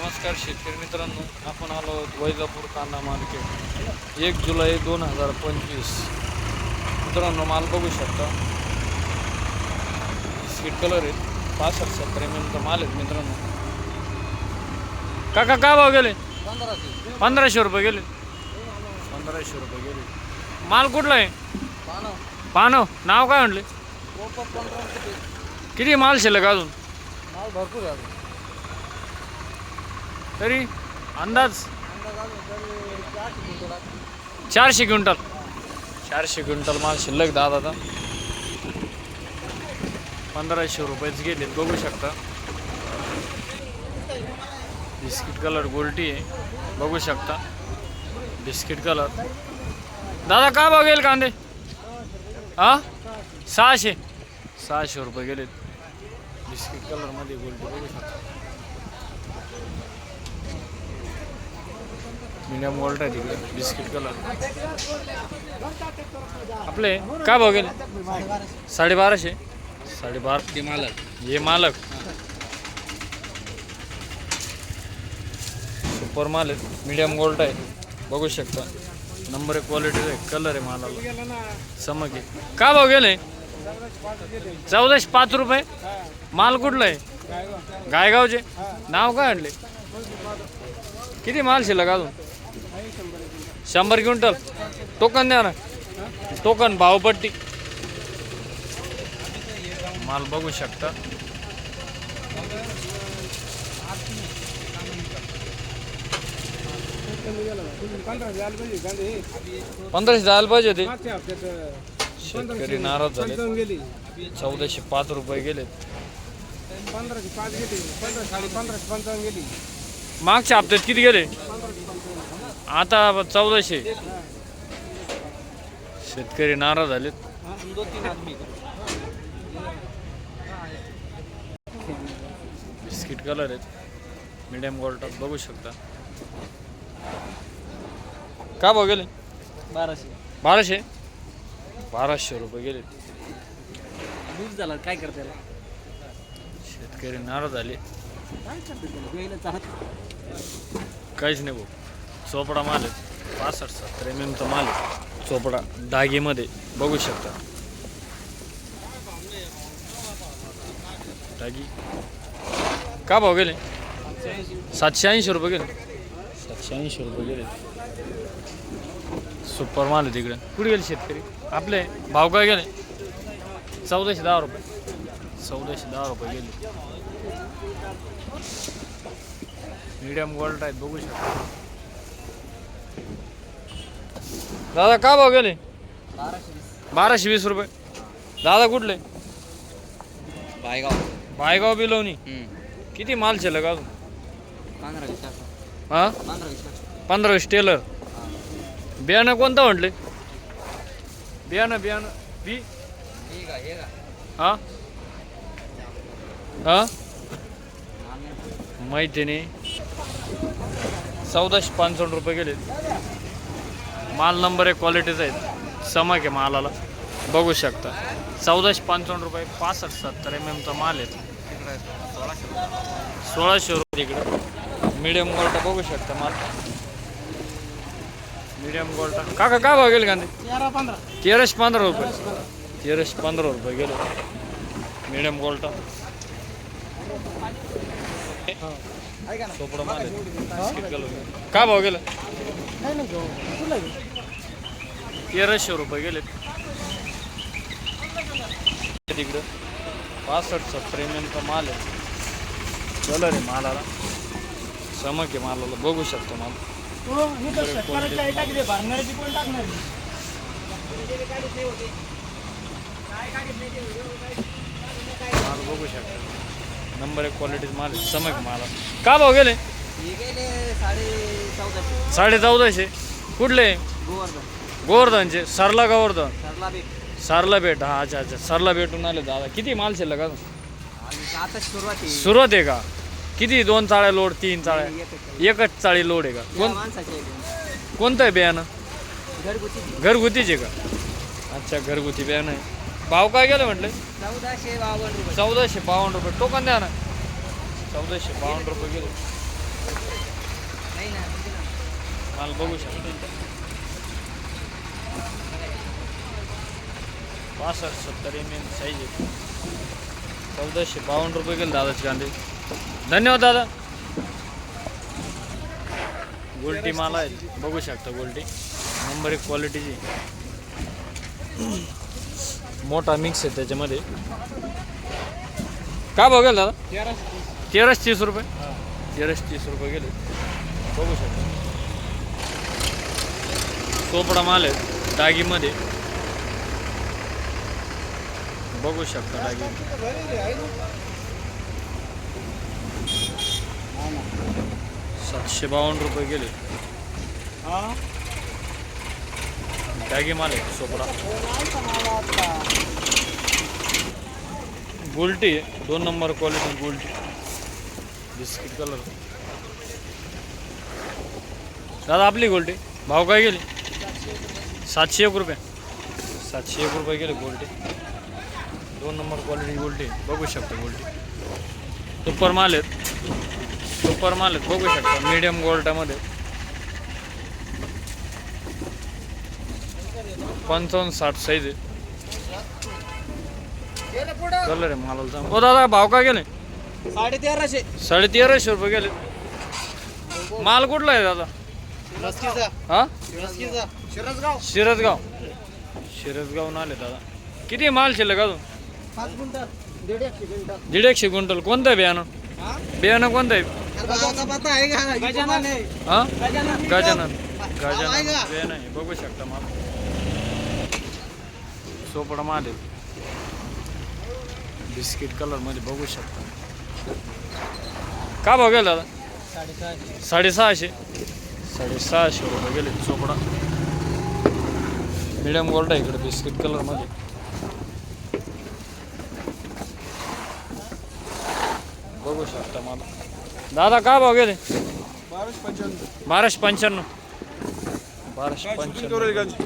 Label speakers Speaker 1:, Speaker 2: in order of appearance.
Speaker 1: नमस्कार शेतकरी मित्रांनो आपण आलो आहोत वैजापूर कांदा मार्केट. एक जुलै दोन हजार पंचवीस. मित्रांनो माल बघू शकता. स्वीट कलर आहेत. पासष्ट सत्तर एम एमचा माल आहेत मित्रांनो. काका काय भाव गेले? पंधराशे रुपये गेले. पंधराशे रुपये गेले. माल कुठला आहे? पानव. नाव काय म्हणले? किती माल शिल्लक अजून?
Speaker 2: माल भरपूर आहे.
Speaker 1: तरी अंदाज
Speaker 2: चारशे क्विंटल.
Speaker 1: चारशे क्विंटल माल शिल्लक दादा पंधराशे रुपयेच गेले बघू शकता. बिस्किट कलर गोल्टी आहे बघू शकता. Biscuit colour. दादा का बघेल कांदे? हा? सहाशे. सहाशे रुपये गेलेत. बिस्किट कलरमध्ये गोल्टी बघू शकता. मीडियम वॉल्ट आहे तिकडे. बिस्किट कलर आपले काय भाव गेले? साडेबाराशे. साडेबारा
Speaker 2: ते मालक.
Speaker 1: हे मालक. सुपर माल आहे मीडियम गोल्ड आहे. बघू शकता. नंबर एक क्वालिटी आहे. कलर आहे मालाला. चमक आहे. काय भाव गेले? चौदाशे पाच रुपये. माल कुठला आहे? गायगावचे. नाव काय आणले? किती माल शिल्लक अजून? शंभर क्विंटल. टोकन द्या ना. टोकन भावपट्टी माल बघू शकता. पंधराशे जायला पाहिजे ते शेतकरी नाराज झाले चौदाशे पाच रुपये गेले
Speaker 2: पंधराशे पाच गेली. पंधरा साडे पंधराशे पंचावन्न गेली.
Speaker 1: मागच्या हप्त्यात किती गेले? आता चौदाशे. शेतकरी नाराज झालेत.
Speaker 2: दोन तीन आदमी
Speaker 1: बिस्किट कलर आहेत. मीडियम गोल्टात बघू शकता. का भाव गेले?
Speaker 2: बाराशे.
Speaker 1: बाराशे? बाराशे रुपये गेले.
Speaker 2: लूज झाला काय करते
Speaker 1: शेतकरी नाराज झाले.
Speaker 2: काय करते त्याला वेळेला चाहत
Speaker 1: काहीच नाही भाऊ. चोपडा माल आहे. पासष्ट सत्तर एम एमचा माल आहे. चोपडा डागीमध्ये बघू शकता. दागी. का भाव गेले? सातशे ऐंशी रुपये गेले. सातशे ऐंशी रुपये गेले. सुपर माल आहे तिकडे. कुठे गेले शेतकरी? आपले. भाव काय गेले? चौदाशे दहा रुपये. चौदाशे दहा रुपये गेले. मीडियम गोल्ड आहेत बघू शकता. दादा का भाव गेले?
Speaker 2: बाराशे वीस.
Speaker 1: रुपये. दादा कुठले?
Speaker 2: बायगाव.
Speaker 1: बायगाव बिलवणी किती माल शिल्लक अजून? हा?
Speaker 2: पंधरा वीस
Speaker 1: टेलर. बियाणं कोणतं म्हटले? बियाणं बियाणं. बी?
Speaker 2: हे हे
Speaker 1: हा? हा? माहिती नाही. चौदाशे पंचावन्न रुपये गेले. माल नंबर एक क्वालिटीचा आहे. चमक आहे मालाला. बघू शकता. चौदाशे पंचावन्न रुपये पासष्ट सत्तर एम एमचा माल आहे. सोळाशे रुपये तिकडे. मीडियम गोल्टा बघू शकता माल. मीडियम गोल्टा काका काय भाव गेले कांदे? तेराशे पंधरा रुपये. तेराशे पंधरा रुपये गेले. मीडियम गोल्टा काय भाव गेलं
Speaker 2: नाही ना घेऊ तुला घेऊ
Speaker 1: तेराशे रुपये गेले तिकडं पासष्ट सत्तर एम एमचा माल आहे. कलर आहे मालाला. चमक आहे मालाला. बघू शकतो माल.
Speaker 2: हो
Speaker 1: माल बघू शकता. नंबर एक क्वालिटीचा माल आहे. आहे माला का भाव गेले?
Speaker 2: हे गेले साडे चौदाशे.
Speaker 1: साडे चौदाशे. कुठले?
Speaker 2: गोवर्धन.
Speaker 1: गोवर्धनचे सरला गोवर्धन?
Speaker 2: सरला बी
Speaker 1: सरला भेट हा अच्छा अच्छा. सरला भेटून आले दादा. किती माल शिल्लक
Speaker 2: आणि आता सुरुवात आहे.
Speaker 1: सुरुवात आहे का? किती? दोन चाळ्या लोड तीन चाळ्या?
Speaker 2: एकच
Speaker 1: एकच चाळी लोड आहे का?
Speaker 2: या
Speaker 1: कोण
Speaker 2: माणसाची आहे दोन.
Speaker 1: कोणतं आहे बियाणं?
Speaker 2: घरगुती.
Speaker 1: घरगुतीचे का? अच्छा घरगुती बियाणं आहे. भाव काय गेलं म्हटलं?
Speaker 2: चौदाशे बावन्न रुपये.
Speaker 1: चौदाशे बावन्न रुपये. टोकन द्या ना. चौदाशे बावन्न रुपये गेले. माल बघू शकता. पासष्ट सत्तर एम एम साईज आहे. चौदाशे बावन्न रुपये गेले दादाचे कांदे. धन्यवाद दादा. गोल्टी माल आहे. बघू शकता गोल्टी नंबर एक क्वालिटीची मोठा मिक्स आहे त्याच्यामध्ये. का बघेल दादा?
Speaker 2: तेराशे
Speaker 1: तीस रुपये. तेराशे तीस रुपये गेले. बघू शकता. सोपडा माल आहे. डागीमध्ये बघू शकता डागी सातशे बावन्न रुपये गेले. डागी माल आहे सोपडा. गोल्टी आहे दोन नंबर क्वालिटी गुलटी. Biscuit colour. दादा आपली गोल्टी. भाव काय गेली? सातशे एक रुपये. सातशे एक रुपये गेले गोल्टी दोन नंबर क्वालिटी गोल्टी बघू शकता गोल्टी सुपर माल आहेत. सुपर माल आहेत. बघू शकता. मीडियम गोल्टामध्ये पंचावन्न साठ साईज आहे. कलर आहे मालाला चांगला. ओ दादा भाव काय गेले?
Speaker 2: साडे तेराशे
Speaker 1: साडे तेराशे रुपये गेले. माल कुठला आहे दादा? हा?
Speaker 2: शिरसगाव.
Speaker 1: शिरसगाव. शिरसगावून आले दादा. किती माल शिल्लक अजून?
Speaker 2: पाच गुंठा दीड एकशे गुंठा
Speaker 1: दीड एकशे क्विंटल कोणतं आहे बियाणं?
Speaker 2: हा?
Speaker 1: बियाणं कोणतं आहे?
Speaker 2: आता पता आहे का? गजानन. आहे?
Speaker 1: हा?
Speaker 2: गजानन.
Speaker 1: गजानन? बियाणं आहे. बघू शकता माल. सोपडा माल आहे. बिस्किट कलरमध्ये बघू शकता. का भाव गेला दादा?
Speaker 2: साडेसहाशे.
Speaker 1: साडेसहाशे. साडेसहाशे रुपये गेले. चोपडा मिडियम गोल्ड आहे इकडे बिस्किट कलरमध्ये बघू शकता मला. दादा का भाव गेले?
Speaker 2: बाराशे पंच्याण्णव.
Speaker 1: बाराशे पंच्याण्णव. बाराशे पंच्याण्णव.